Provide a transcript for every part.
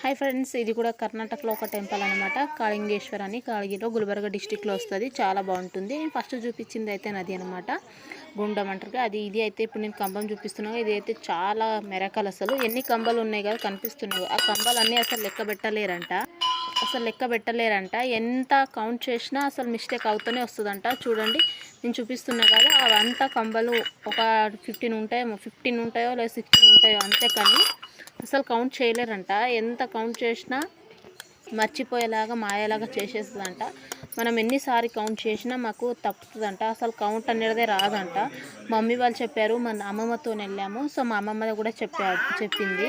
Hi friends ఇది కూడా కర్ణాటకలో ఒక టెంపుల్ అనమాట కాళింగేశ్వర్ అని కాళగిలో గుల్బర్గా డిస్టిక్లో వస్తుంది. చాలా బాగుంటుంది. నేను ఫస్ట్ చూపించింది అయితే నది అనమాట గుండం అంటారు అది ఇది అయితే ఇప్పుడు నేను కంబం చూపిస్తున్నాను. ఇది అయితే చాలా మెరకలు అసలు. ఎన్ని కంబాలు ఉన్నాయి కదా కనిపిస్తున్నాయి. ఆ కంబాలన్నీ అసలు లెక్క పెట్టలేరంట. అసలు లెక్క పెట్టలేరంట. ఎంత కౌంట్ చేసినా అసలు మిస్టేక్ అవుతూనే వస్తుందంట. చూడండి నేను చూపిస్తున్నా కదా అవంతా కంబలు ఒక ఫిఫ్టీన్ ఉంటాయేమో ఫిఫ్టీన్ ఉంటాయో లేదా సిక్స్టీన్ ఉంటాయో అంతే కానీ అసలు కౌంట్ చేయలేరంట. ఎంత కౌంట్ చేసినా మర్చిపోయేలాగా మాయేలాగా చేసేస్తుందంట. మనం ఎన్నిసారి కౌంట్ చేసినా మాకు తప్పుతుందంట. అసలు కౌంట్ అనేదే రాదంట. మమ్మీ వాళ్ళు చెప్పారు మన అమ్మమ్మతో వెళ్ళాము. సో మా అమ్మమ్మ కూడా చెప్పారు చెప్పింది.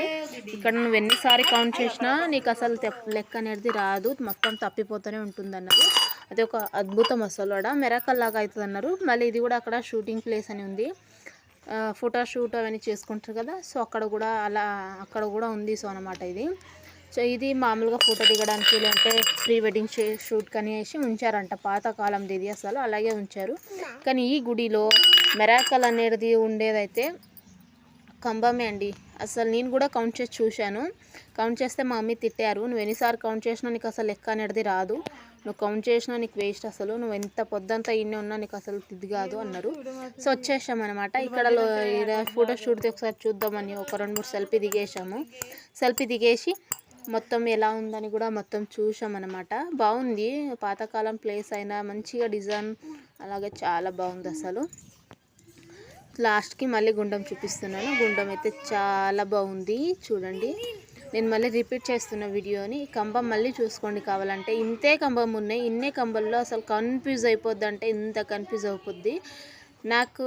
ఇక్కడ నువ్వు ఎన్నిసారి కౌంట్ చేసినా నీకు అసలు లెక్క అనేది రాదు. మొత్తం తప్పిపోతూనే ఉంటుంది అన్నారు అది ఒక అద్భుతం అసలు అక్కడ మెరకల్ లాగా అవుతుంది అన్నారు మళ్ళీ ఇది కూడా అక్కడ షూటింగ్ ప్లేస్ అని ఉంది. ఫోటో షూట్ అవన్నీ చేసుకుంటారు కదా. సో అక్కడ కూడా అలా అక్కడ కూడా ఉంది సో అనమాట ఇది. సో ఇది మామూలుగా ఫోటో దిగడానికి లేదంటే ప్రీ వెడ్డింగ్ షూట్ కనేసి ఉంచారంట. పాతకాలం ఇది అసలు. అలాగే ఉంచారు. కానీ ఈ గుడిలో మెరాకల్ అనేది ఉండేదైతే కంబమే అండి. అసలు నేను కూడా కౌంట్ చేసి చూశాను. కౌంట్ చేస్తే మా మమ్మీ తిట్టారు. నువ్వు ఎన్నిసార్లు కౌంట్ చేసినా నీకు అసలు లెక్క అనేది రాదు. నువ్వు కౌంట్ చేసినా నీకు వేస్ట్ అసలు. నువ్వు ఎంత పొద్దంతా ఇన్ని ఉన్నా నీకు అసలు తిది కాదు అన్నారు. సో వచ్చేసాం అనమాట ఇక్కడ ఫోటో షూట్ ఒకసారి చూద్దామని ఒక రెండు మూడు సెల్ఫీ దిగేసాము సెల్ఫీ దిగేసి మొత్తం ఎలా ఉందని కూడా మొత్తం చూసామన్నమాట బాగుంది. పాతకాలం ప్లేస్ అయినా మంచిగా డిజైన్ అలాగే చాలా బాగుంది అసలు. లాస్ట్కి మళ్ళీ గుండం చూపిస్తున్నాను. గుండం అయితే చాలా బాగుంది. చూడండి. నేను మళ్ళీ రిపీట్ చేస్తున్న వీడియోని. కంబం మళ్ళీ చూసుకోండి కావాలంటే. ఇంతే కంబం ఉన్నాయి. ఇన్నే కంబల్లో అసలు కన్ఫ్యూజ్ అయిపోద్ది అంటే ఇంత కన్ఫ్యూజ్ అయిపోద్ది. నాకు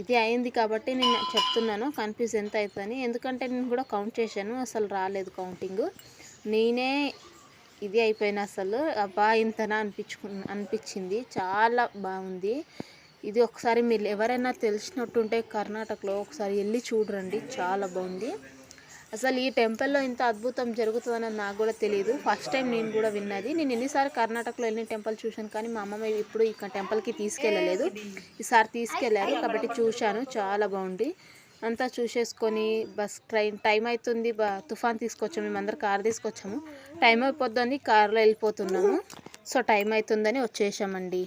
ఇది అయింది కాబట్టి నేను చెప్తున్నాను కన్ఫ్యూజ్ ఎంత అవుతుందని. ఎందుకంటే నేను కూడా కౌంట్ చేశాను అసలు రాలేదు కౌంటింగ్ నేనే ఇది అయిపోయిన అసలు అబ్బా ఇంతనా అనిపించుకు అనిపించింది. చాలా బాగుంది. ఇది ఒకసారి మీరు ఎవరైనా తెలిసినట్టుంటే కర్ణాటకలో ఒకసారి వెళ్ళి చూడరండి చాలా బాగుంది. అసలు ఈ టెంపుల్లో ఇంత అద్భుతం జరుగుతుందని నాకు కూడా తెలియదు ఫస్ట్ టైం నేను కూడా విన్నది. నేను ఎన్నిసార్లు కర్ణాటకలో వెళ్ళిన టెంపుల్ చూశాను కానీ మా అమ్మమ్మ ఇప్పుడు ఈ టెంపుల్కి తీసుకెళ్ళలేదు. ఈసారి తీసుకెళ్ళారు కాబట్టి చూశాను. చాలా బాగుంది. అంతా చూసేసుకొని బస్ ట్రైన్ టైం అవుతుంది బా తుఫాన్ తీసుకొచ్చాము. మేమందరం కార్ తీసుకొచ్చాము. టైం అయిపోద్దని కార్లో వెళ్ళిపోతున్నాము. సో టైం అవుతుందని వచ్చేసామండి.